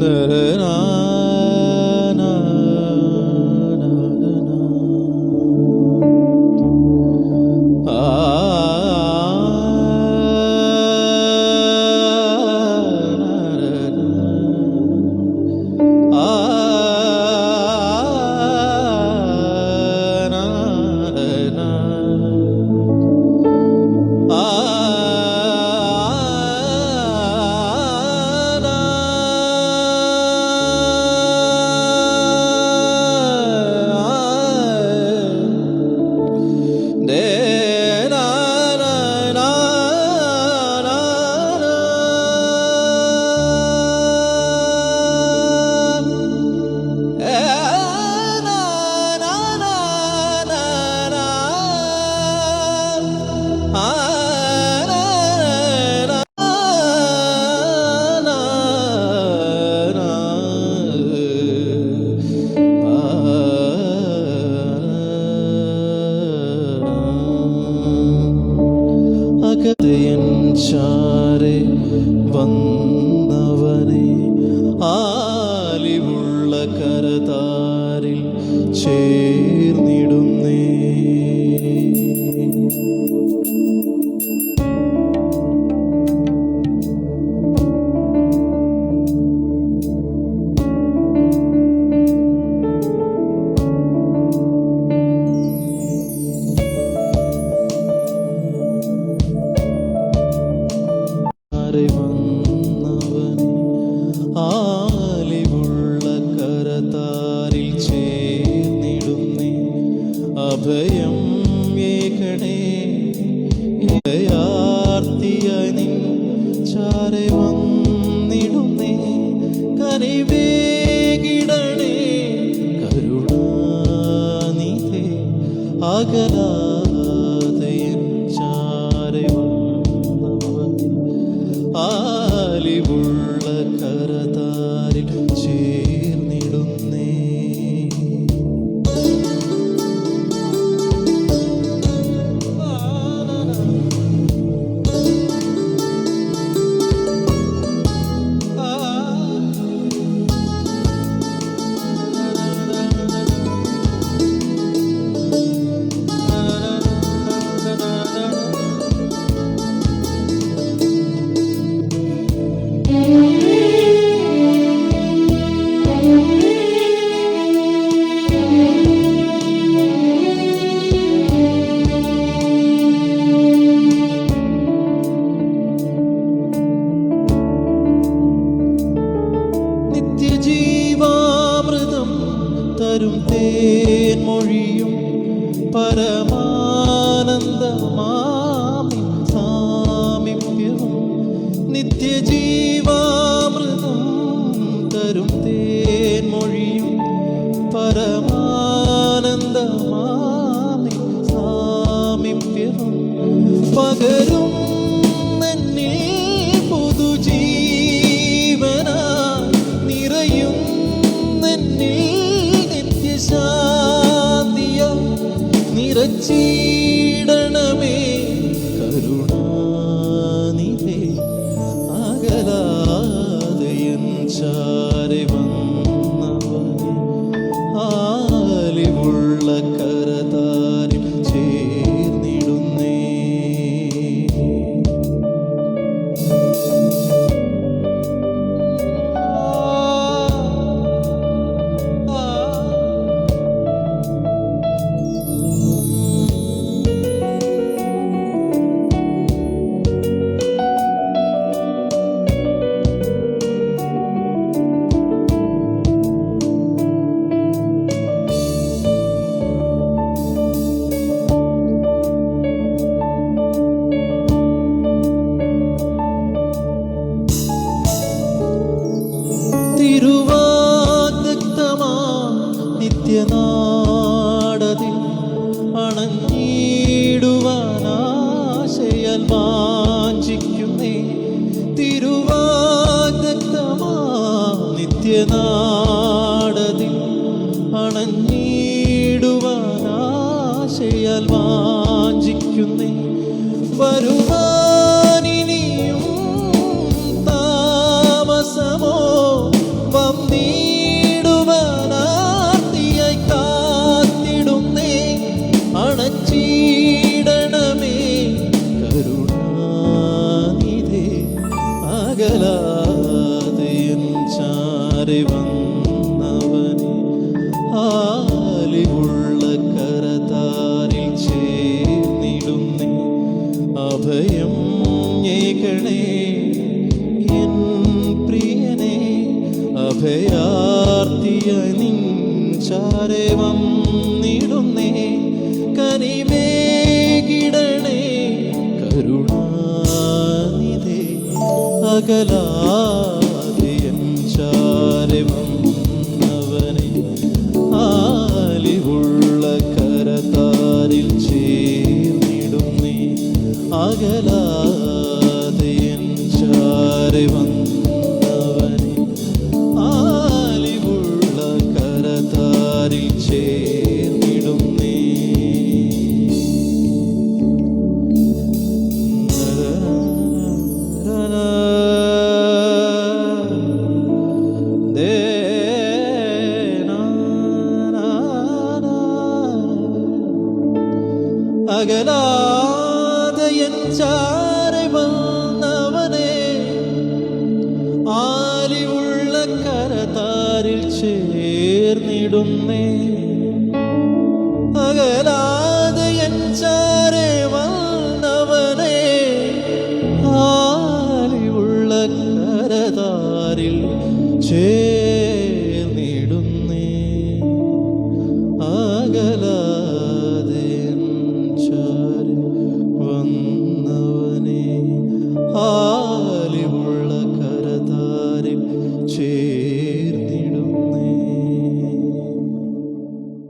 Nere ചാരെ വന്നവനെ ആലിവുള്ള കരതാരിൽ ചേർന്നിടും ഇടയാർത്തിയായി നിൻ ചാരെ വന്നിടുന്നേ. കനിവേകിടണേ കരുണാനിധേ അകലാതയൻ തേൻമൊഴിയും പരമാനന്ദമാമി സാമിപ്യവും നിത്യജീവാമൃതം തരും തേൻമൊഴിയും പരമാനന്ദമാമി 知己。não. ഏകണേ എൻ പ്രിയനെ അഭയാർത്തിയ ആലിവുള്ള കരതാരിൽ ചേർന്നിടുന്നേ അകലാതിയൻ മാറി വന്നവനെ ആലിവുള്ള കരതാരിൽ ചേർന്നിടും നീ. അകലാതയൻ ചാ ചേർന്നിടുന്നേ